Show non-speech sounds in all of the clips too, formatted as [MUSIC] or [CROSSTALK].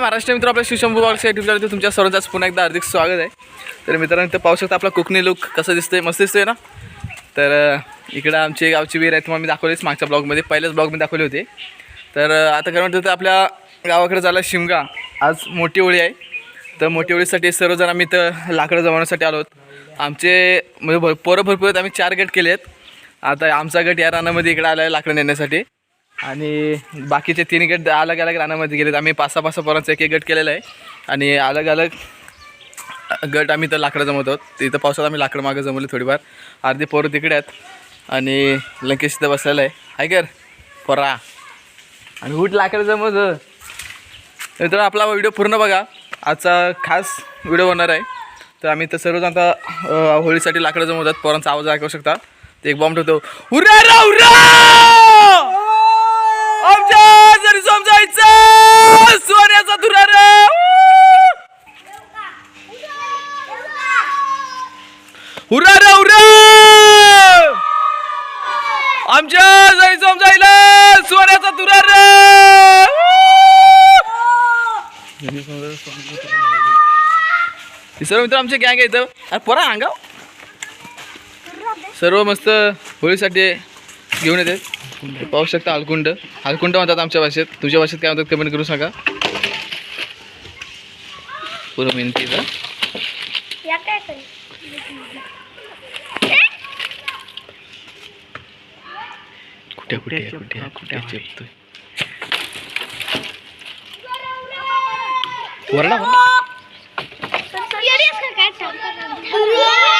महाराष्ट्र मित्र आपल्या शिवशंभू बॉक्स या चॅनलवर तुमच्या सर्वांचाच पुन्हा एकदा हार्दिक स्वागत आहे. तर मित्रांनो इथं पाहू शकता आपला कोकणी लुक कसं दिसतंय मस्त दिसतोय ना? तर इकडं आमची गावची विहीर आहे तुम्हाला मी दाखवलीच मागच्या ब्लॉगमध्ये पहिल्याच ब्लॉग मी दाखवले होते. तर आता काय म्हणतो तर आपल्या गावाकडे झाला शिमगा. आज मोठी होळी आहे. तर मोठी होळीसाठी सर्वजण आम्ही इथं लाकडं जमवण्यासाठी आलो आहोत. आमचे म्हणजे भर पोरं भरपूर आहेत आम्ही चार गट केले आहेत आता आमचा गट या रानामध्ये इकडे आला आहे लाकडं नेण्यासाठी. आणि बाकीचे तीन गट अलग अलग रानामध्ये गेलेत. आम्ही पाच सहा पाच सहा पोरांचा एक एक गट केलेला आहे. आणि अलग अलग गट आम्ही तर लाकडं जमवत आहोत. तिथं पावसात आम्ही लाकडं मागं जमवली थोडीफार. अर्धी पोरं तिकडे आहेत. आणि लंकेश तिथं बसलेलं आहे. हाय कर पोरा. आणि उठ लाकडं जमवत तर आपला व्हिडिओ पूर्ण बघा. आजचा खास व्हिडिओ होणार आहे. तर आम्ही तर सर्वजण आता होळीसाठी लाकडं जमवतात. पोरांचा आवाज ऐकू शकता. ते एक बॉम्ब ठेवतो. उरा सर्व मित्र आमचे गँग इथं. अरे पोरा अंगाव. सर्व मस्त होळीसाठी घेऊन येते. पाहू शकता हलकुंड हलकुंड म्हणतात आमच्या भाषेत. तुझ्या भाषेत काय म्हणतात कमेंट करू सांगा. पुरं मेहनतीचा कुठे कुठे आहे, कुठे? आहे, कुठे आहे, Hooray!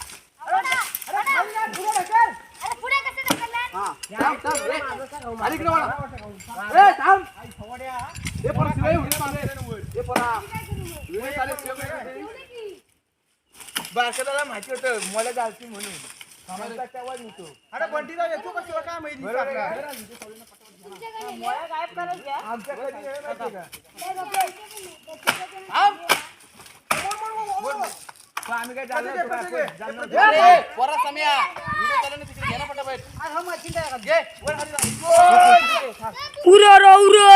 बारकदाला माहिती होतं मला जालती म्हणून. तेव्हा निघतो अरे बंटीला येतो कसं काय माहिती? आमच्या घरी हे माहिती का? पण आम्ही काय जाणार नाही, जाणार नाही. पोरा सम्या. व्हिडिओ चालू ना तिकडे घे ना पटापट उरा रा उरा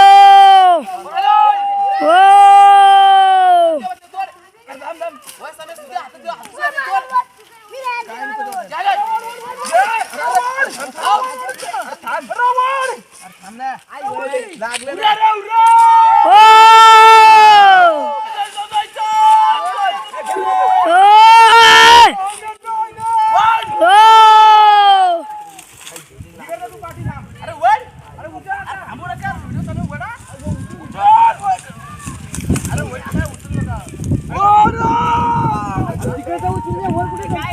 हो लागलं ना. हो हो अरे वर. अरे उद्या आता थांबू नका. व्हिडिओ चालू आहे, वडा. उचल, वर. अरे वर, काय उचलू नका. वर. अरे तिकडे जाऊ, उचलू नये. वर कुठे जाऊ?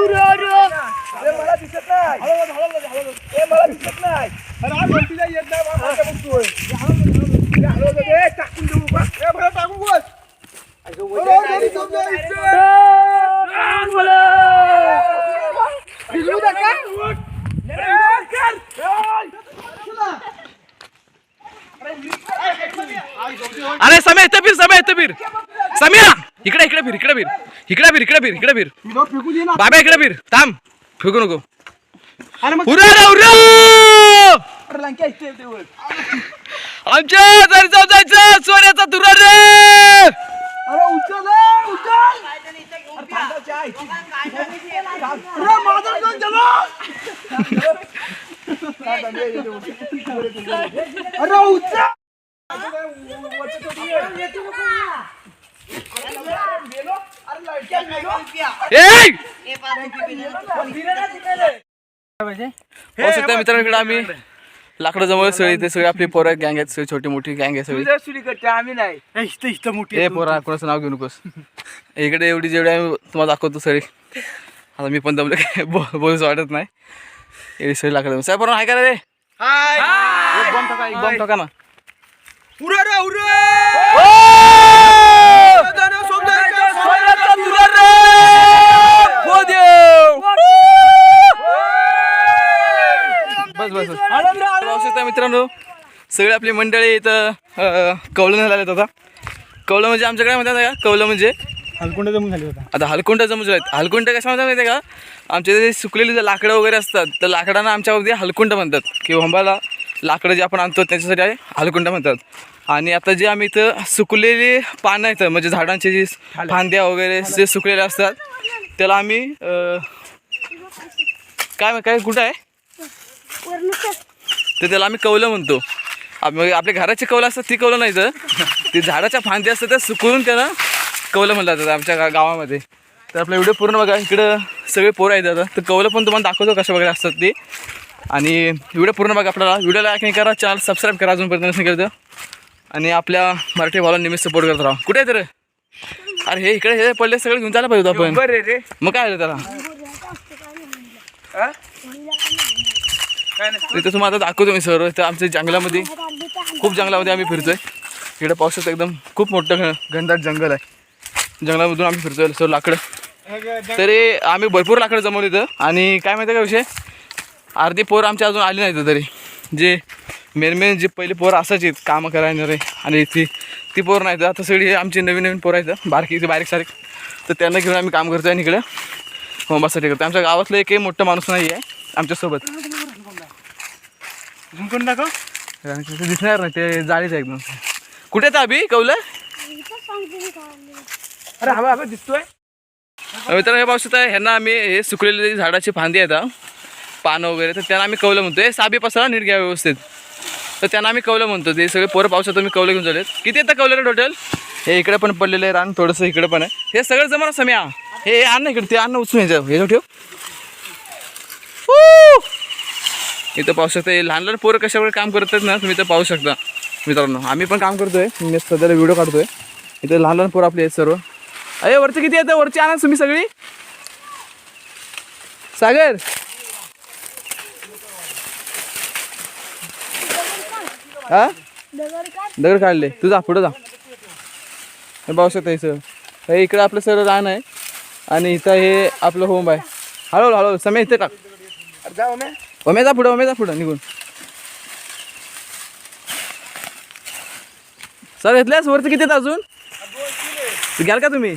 अरे मला दिसत नाही. ए, मला दिसत नाही. हा येत नाही टाकून देऊ का? टाकून बस. अरे सम्या इथं. फिर सम्या इथं फिर. सम्या इकडे इकडे फिर इकडे फिर. इकडे फिर इकडे फिर इकडे फिर. हिरो फेकू दे ना. बाबा इकडे फिर. थांब. फेकू नको अरे मग उरा रे, उरा! अरे लंक्या इथे येते वर. आमच्या घरी जाऊ जायचं सोन्याचा तुरा रे अरे उचल ए, उचल अरे थांबायची आहे. अरे माझा कोण गेला? अरे उचल अरे लडक्या गेलो. ए पाहू शकता मित्रांनो इकडे आम्ही लाकडं जवळ सगळी ते सगळे आपली पोरं गँग आहेत सगळी छोटी मोठी गँग आहे सगळी. करते आम्ही नाही. इथं इथं मोठी ए पोरा कोणाचं नाव घेऊ नकोस. इकडे एवढी जेवढी आम्ही तुम्हाला दाखवतो सगळी आता मी पण दमलं काय बोलूच वाटत नाही. एवढी सगळी लाकडं साहेब पोरा आहे का रे. बॉम्ब टाका एक बॉम्ब टाका ना. उरा रे उरा बस बस बस पाहू शकता मित्रांनो? सगळे आपली मंडळी इथं कवलं आलेत आता कवलं म्हणजे आमच्याकडे म्हणतात का? कवलं म्हणजे? हलकुंड जमून झाली होता. आता हलकुंड जमूज आहेत हलकुंड कशा म्हणतात माहिती आहे का? आमच्या जे सुकलेली जे लाकडं वगैरे असतात तर लाकडांना आमच्यावरती हलकुंड म्हणतात. किंवा हंबाला लाकडं जे आपण आणतो त्याच्यासाठी आहे हलकुंड म्हणतात. आणि आता जे आम्ही इथं सुकलेली पानं आहेत म्हणजे झाडांचे जे फांद्या वगैरे जे सुकलेले असतात त्याला आम्ही काय काय कुठं आहे? तर त्याला आम्ही कवलं म्हणतो. मग आपल्या घराची कवलं असतात ती कवलं नाही तर. ती झाडाच्या फांद्या असतात त्या सुकवून त्याला कवलं म्हणलं जातं आमच्या गावामध्ये. तर आपला व्हिडिओ पूर्ण बघा. इकडं सगळे पोरं आहेत आता. तर कवलं पण तुम्हाला दाखवतो कशा वगैरे असतात ते. आणि व्हिडिओ पूर्ण बघा आपल्याला. व्हिडिओ लाईक नाही करा चॅनल सबस्क्राईब करा अजूनपर्यंत नसेल केलं तर. आणि आपल्या मराठी भावाला नेहमी सपोर्ट करत राहा. कुठे आहे तर अरे हे इकडे हे पडले सगळे घेऊन जायला पाहिजे होतं आपण. बरे रे. मग काय आलं त्याला? हा? नाही तिथं तुम्हाला आता दाखवतो मी सर. इथं आमच्या जंगलामध्ये खूप जंगलामध्ये आम्ही फिरतोय. इकडे पावसात एकदम खूप मोठं घनदाट जंगल आहे. जंगलामधून आम्ही फिरतोय सर लाकडं. तरी आम्ही भरपूर लाकडं जमवली इथं. आणि काय माहिती आहे का विषय? अर्धी पोरं आमच्या अजून आली नाहीत तरी. जे मेन मेन जे पहिले पोरं असायची कामं करायला आणि ती ती पोर नाही तर आता सगळी आमची नवीन नवीन पोरं आहेत. बारकी बारीक सारीक. तर त्यांना घेऊन आम्ही काम करतोय आणि इकडं. होमबासाठी करतो आमच्या गावातलं एकही मोठं माणूस नाही आहे आमच्यासोबत. दाखव दिसणार नाही ते जाळीच एकदम. कुठे आहे अभि कौलं? अरे हवा हवा दिसतोय. मित्रांनो हे पाहू शकता ह्यांना आम्ही हे सुकलेले झाडाची फांदी आहेत पानं वगैरे तर त्यांना आम्ही कवलं म्हणतो हे साबी पसरा नीट घ्या व्यवस्थित. तर त्यांना आम्ही कवलं म्हणतो ते सगळे पोरं पावसात मी कवलं घेऊन चालेत किती येतं कवलं टोटल हे इकडे पण पडलेलं आहे रान थोडंसं इकडे पण आहे. हे सगळं जमा सम्या हे. हे आण ना इकडे ते आण ना उचलून ह्याच्यावर हे ठेव! इथं पाहू शकता लहान लहान पोरं कशावर काम करतात ना तुम्ही इथं पाहू शकता. मित्रांनो आम्ही पण काम करतोय. मी सध्याला व्हिडिओ काढतोय. इथं लहान लहान पोरं आपले आहेत सर्व. अरे वरचे किती येतं? वरची आणा तुम्ही सगळी. सागर. हा? दगड काढले. तू जा पुढं जा. हे पाहू शकता सर हे इकडं आपलं सर रान आहे. आणि इथं हे आपलं होम आहे. हळूहळू हळूहळू समय इथे टाक. अरे पुढं ओमे पुढं निघून. सर घेतल्यास वरचं किती आहेत अजून? घ्याल का तुम्ही?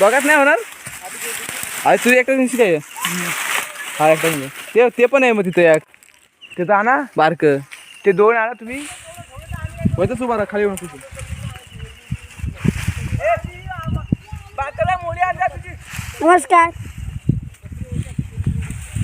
बघत नाही होणार? अरे तुझी एकटा दिवशी काय? हा एकटा ते ते पण आहे मग तिथं एक. तिथं आणा. बारक. ते दोन आणा तुम्ही. होतं उभा बारा खाली होणार तुझी नमस्कार.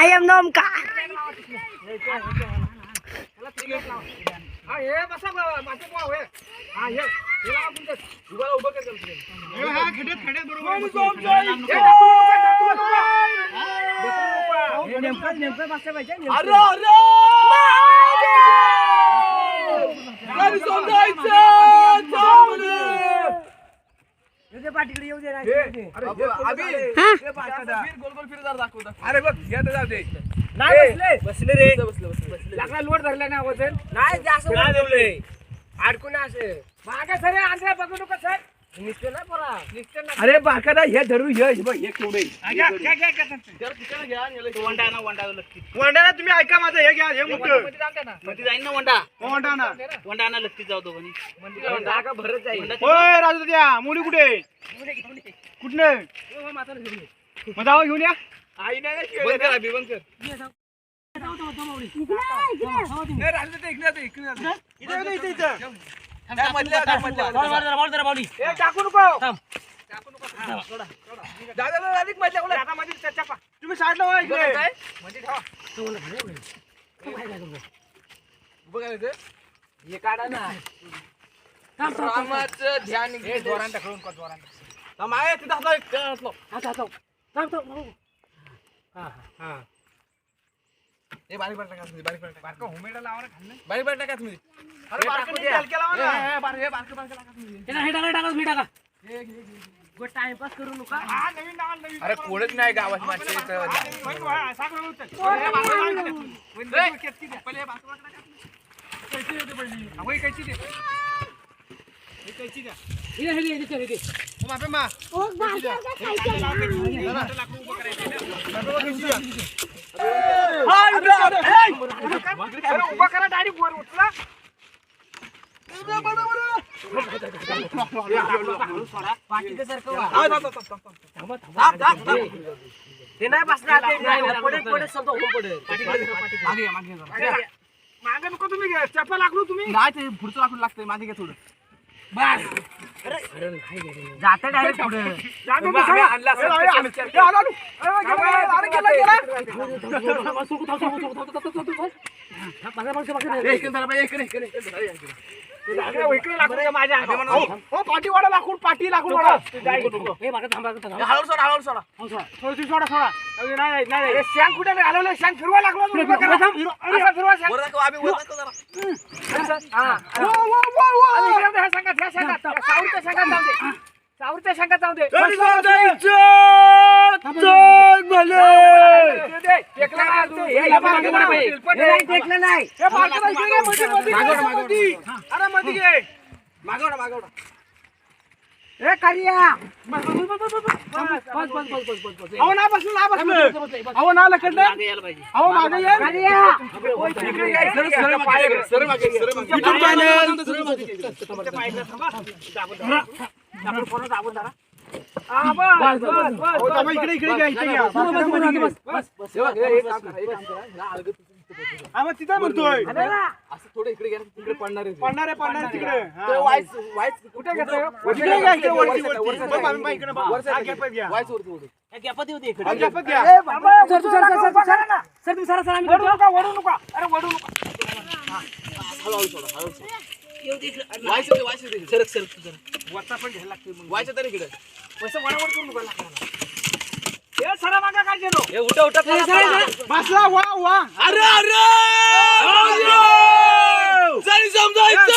आय एम ओमकार हा, हे हे. हे. इकडे येऊ. अरे, हा गोल गोल फिर जरा दाखव दाखव. अरे बघ हे तर जाऊ दे नाही बसले बसले रे बसलं, बसलं, बसलं, बसलं. लागला लोड धरला ना वजन नाही जास्त नाही ठेवले अडकून असं मागे सर आंध्रा बघू नका सर निघते ना परा निघतं ना. अरे बाकादा हे धरू हे हे बघ हे केवढे. इकडे. वंडाना तुम्ही ऐका माझं हे घ्या हे मोठं. मध्ये ना. मध्ये जाईन ना वंडा. वंडाना लगती जाऊ दोघांनी होय राजू द्या मुली कुठे? कुठले मग जाऊ घेऊन या. आई नाही बंद कर बंद कर. त्या मधल्या, त्या मधल्या. टाकू नको दादा दादा अधिक मधल्या कोणा? आता मध्ये त्या चापा. तुम्ही साईडला वळा इकडे. काय? मध्ये ठेवा. उभं काय होतं? हे काढा ना रामाचं ध्यान हे जोरान टाकून का जोरान थांब, आहे, तिथं हातला एक, त्या हातला. हा हे बारीक बारीक टाका आतमध्ये, बारीक बारीक टाका. बारका होमेडा लावा ना खाल्लं. बारीक बारीक टाका आतमध्ये. अरे हे बारका टाकू नाही द्या. हलक्या लावा हे, ना. हे, बारीक- हे बारकं- बारकं टाका आतमध्ये. टाइमपास करू नका हा, नवीन लावा, नवीन अरे कोणच नाही गावात माणसं इथं. हा, साखर होतं. हे बारकं हे बारकं बारकं टाका. हे, द्या. पहिले हे बारकं बारकं टाका. कैची देते पहिली. हा, कैची दे. हे कैची द्या. ओ, बापे मा. ओ बाजार का सायकल लाकूड उभं करायचं आहे ना. बापे मा, कैची द्या. अरे, उभं करा डायरेक्ट वर उचला ते नाही बसणार ते नाही. पडेल पडेल समजा होऊन पडेल मागे घ्या, मागे घ्या जरा. अरे, मागे नको तुम्ही घ्या. चप्पल लाकलू तुम्ही नाही ते पुढचं लाकूड लागतंय मागे घ्या थोडं जाते डायरेक्ट पुढे जा हो, हो, पाठी वाडा लाकूड पाठी लाकूड वाडा हे, हळूहळू सोडा हळूहळू सोडा. थोडीशी सोडा सोडा. अरे, नाही नाही, हे शेंग कुठे हलवलं शेंग फिरवा लागलो फिरवा शेंग. वर दाखव, त्या शेंगात जाऊ दे. मागवडा मागवडा. ए, करिया. अहो, नाही बसलं. अहो, नाही लकडलं. अहो, मागे ये. सरळ मागे सरळ मागे हा. इकडे इकडे घ्या इकडे घ्या बस, बस, बस. हे बघ, हे हा, मग तिथं म्हणतोय असं थोडं इकडे घ्या तिकडे पडणार आहे. पडणार आहे पडणार आहे तिकडे हा. ते वाईस वाईस कुठे वरती इकडे घ्या इकडे वरती, वरती. बघ, आम्ही बाई इकडे बघ. वरती हा, घ्या. वाईस वरती वरती. हा, गॅपच घ्या सर तू sir sir sir sir sir वडू नका वडू नका अरे वडू नका हळूहळू सोडा हळूहळू सोडा. वाईस येते, वाईस येते. सरक सरक तू जरा. वरचा पण घ्यायला लागते मग. वाईस येते रे इकडे. पैसे वडावड करू नका लागणार सरा मागा काय गेलो हे उठा उठा. बसला वा वा. अरे अरे! जरी समजायचं!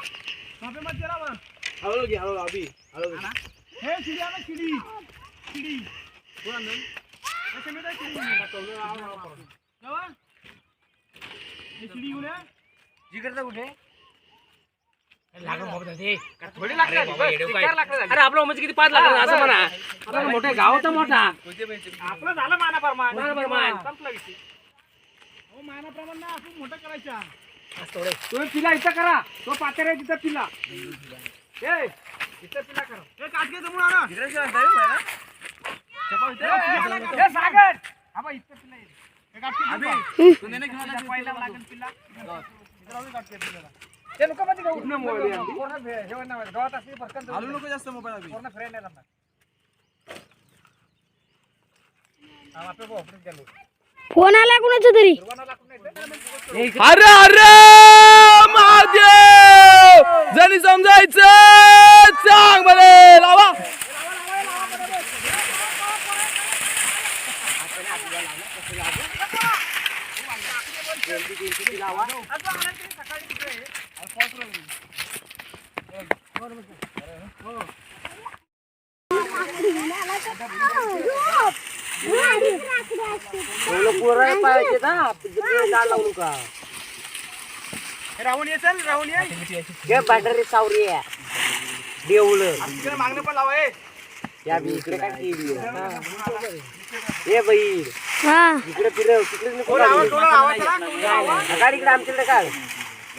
अरे अभी फिर फिर जरा, गोल फिर मागं अभी मागं घे जरा. हळूहळू घे हळूहळू अभी हळूहळू घे. अरे आपलं म्हणजे किती पाच लाख असं म्हणा आपला मोठा गावाचा मोठा आपलं झालं मानाप्रमाण मानाप्रमाण. संपला विषय हो मानाप्रमाण ना आपण मोठं करायचा तुम्ही पिला इथं करा. तो पातेर आहे तिथं पिला. ए काटके जमून आणा. सागर. बघ, इथं काटके घेऊन. पहिला काटके पिल्लाला. ते नको मध्ये होणार नाही. गावात असली भरकन जाऊ. पूर्ण फ्रेंड आहे त्यांना. आपलं भाऊ, आपलं गेलो. फोन आला कुणाचा तरी? अरे अरे महादेव! जणी समजायचं सांग मला लावा. हे राहून ये चल राहून ये. बटाटे सावरी देऊळ. इकडे मागणं पण लावा हे. या बी इकडे काय केली ये बाई. हा. इकडे फिरव तिकडे. गाडी इकडे आमच्याकडे काय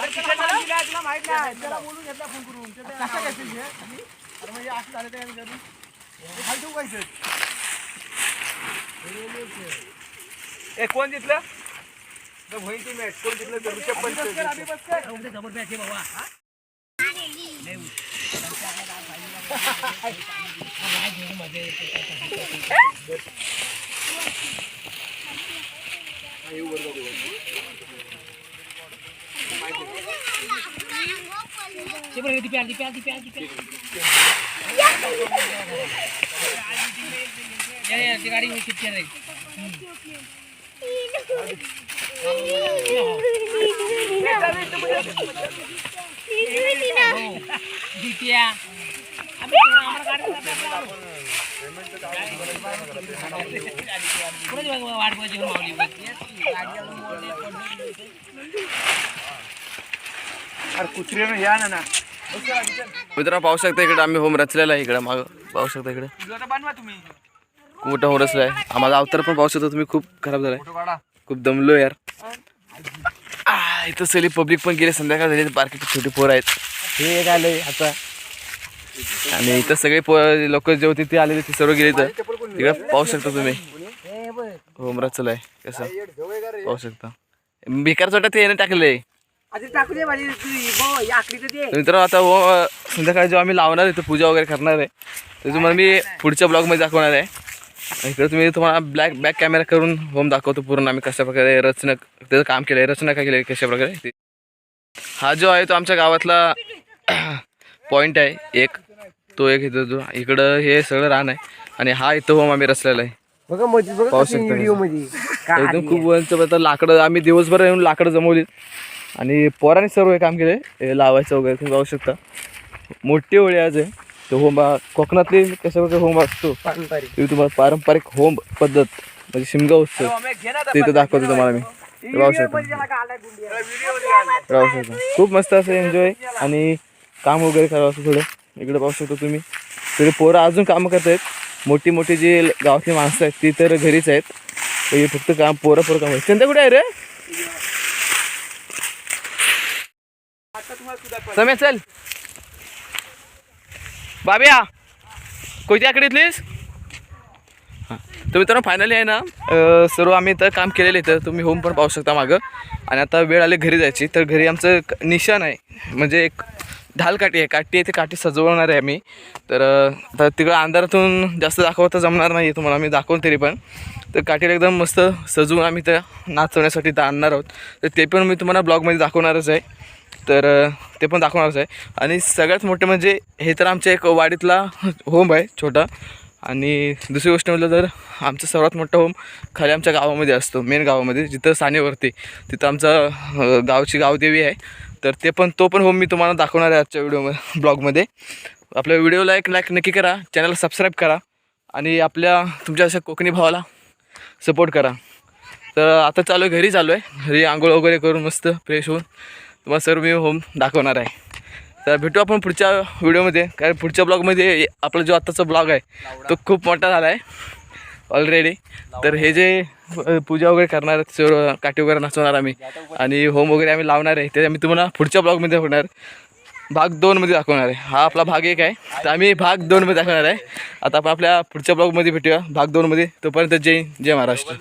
अरे किचनला लाव. तुला माहीत नाही. त्याला बोलून घेतला फोन करून. ते असं करशील अरे असं झालं ते आम्ही खाली ठेवू का ए कोण होईल मॅच कोण जिंकलं तर ऋषभ पंत अरे कुत्रीनं या ना ना मित्र पाहू शकता इकडे आम्ही होम रचलेला आहे इकडे माग. पाहू शकता इकडे. मोठा होम रचला आहे आम्हाला अवतार पण पाहू शकता तुम्ही. खूप खराब झालाय. खूप दमलो यार. इथं सगळी पब्लिक पण गेली. संध्याकाळ झाली. बारकी छोटी पोरं आहेत. हे एक आलंय आता. आणि इथं सगळे पो लोक जे होते ते आलेले ते सर्व गेले इथं. तिकडे पाहू शकता तुम्ही. होम रचलाय. कसं? पाहू शकता. भिकार चोटा ते याने टाकले मित्र आता हो संध्याकाळी जेव्हा आम्ही लावणार आहे पूजा वगैरे करणार आहे. तर तुम्हाला मी पुढच्या ब्लॉगमध्ये दाखवणार आहे. इकडे तुम्ही तुम्हाला ब्लॅक बॅक कॅमेरा करून होम दाखवतो पूर्ण. आम्ही कशा प्रकारे रचना त्याचं काम केलं आहे रचना काय केली आहे कशा प्रकारे? ते हा जो आहे तो आमच्या गावातला [COUGHS] पॉईंट आहे. एक तो एक इथं जो इकडं हे सगळं रान आहे. आणि हा इथं होम आम्ही रचलेला आहे. बघा पाहू शकता एकदम खूप लाकडं आम्ही दिवसभर येऊन लाकडं जमवली आणि पोराने सर्व हे काम केले हे लावायचं वगैरे तुम्ही पाहू शकता. मोठी होळी आज आहे. तो होम कोकणातली कशा प्रकारे होम असतो ते तुम्हाला पारंपरिक होम पद्धत म्हणजे शिमगा उत्सव. ते इथं दाखवतो तुम्हाला मी. हे पाहू शकता पाहू शकता. खूप मस्त असं एन्जॉय आणि काम वगैरे करावं असं थोडं. इकडे पाहू शकता तुम्ही. सगळे पोरं अजून कामं करत आहेत मोठी मोठी जी गावातली माणसं आहेत ती तर घरीच आहेत. तर हे फक्त काम पोरं पोरं काम चंदा कुठे आहे रे? समय चल. बाब्या कोणती आकडे इथलीस हां. तर मित्रांनो फायनली आहे ना सर्व आम्ही इथं काम केलेलं आहे तर तुम्ही होम पण पाहू शकता मागं. आणि आता वेळ आली घरी जायची तर घरी आमचं निशाण आहे. म्हणजे एक ढाल काठी आहे काठी आहे ती काठी सजवणार आहे आम्ही. तर आता तिकडं अंधारातून जास्त दाखवता जमणार नाही तुम्हाला आम्ही दाखवून तरी पण. तर काठीला एकदम मस्त सजवून आम्ही त्या नाचवण्यासाठी आणणार आहोत. तर ते पण मी तुम्हाला ब्लॉगमध्ये दाखवणारच आहे. तर ते पण दाखवणारच आहे. आणि सगळ्यात मोठं म्हणजे हे तर आमच्या एक वाडीतला होम आहे छोटा. आणि दुसरी गोष्ट म्हटलं तर आमचं सर्वात मोठं होम खाली आमच्या गावामध्ये असतो मेन गावामध्ये जिथं सानेवरती. तिथं आमचा गावची गावदेवी आहे. तर ते पण तो पण होम मी तुम्हाला दाखवणार आहे आजच्या व्हिडिओमध्ये ब्लॉगमध्ये. आपल्या व्हिडिओला एक लाईक नक्की करा. चॅनलला सबस्क्राईब करा. आणि आपल्या तुमच्या अशा कोकणी भावाला सपोर्ट करा. तर आता चालू आहे घरी चालू आहे. घरी आंघोळ वगैरे करून मस्त फ्रेश होऊन. तुम्हाला सर्व मी होम दाखवणार आहे. तर भेटू आपण पुढच्या व्हिडिओमध्ये कारण पुढच्या ब्लॉगमध्ये आपला जो आत्ताचा ब्लॉग आहे तो खूप मोठा झाला आहे. ऑलरेडी तर हे जे पूजा वगैरे करणार आहेत, सर्व काठी वगैरे नाचवणार आम्ही. आणि होम वगैरे आम्ही लावणार आहे. ते आम्ही तुम्हाला पुढच्या ब्लॉगमध्ये दाखवणार भाग दोनमध्ये दाखवणार आहे. हा आपला भाग एक आहे. तर आम्ही भाग दोनमध्ये दाखवणार आहे. आता आपण आपल्या पुढच्या ब्लॉगमध्ये भेटूया. भाग दोनमध्ये. तोपर्यंत जय जय महाराष्ट्र.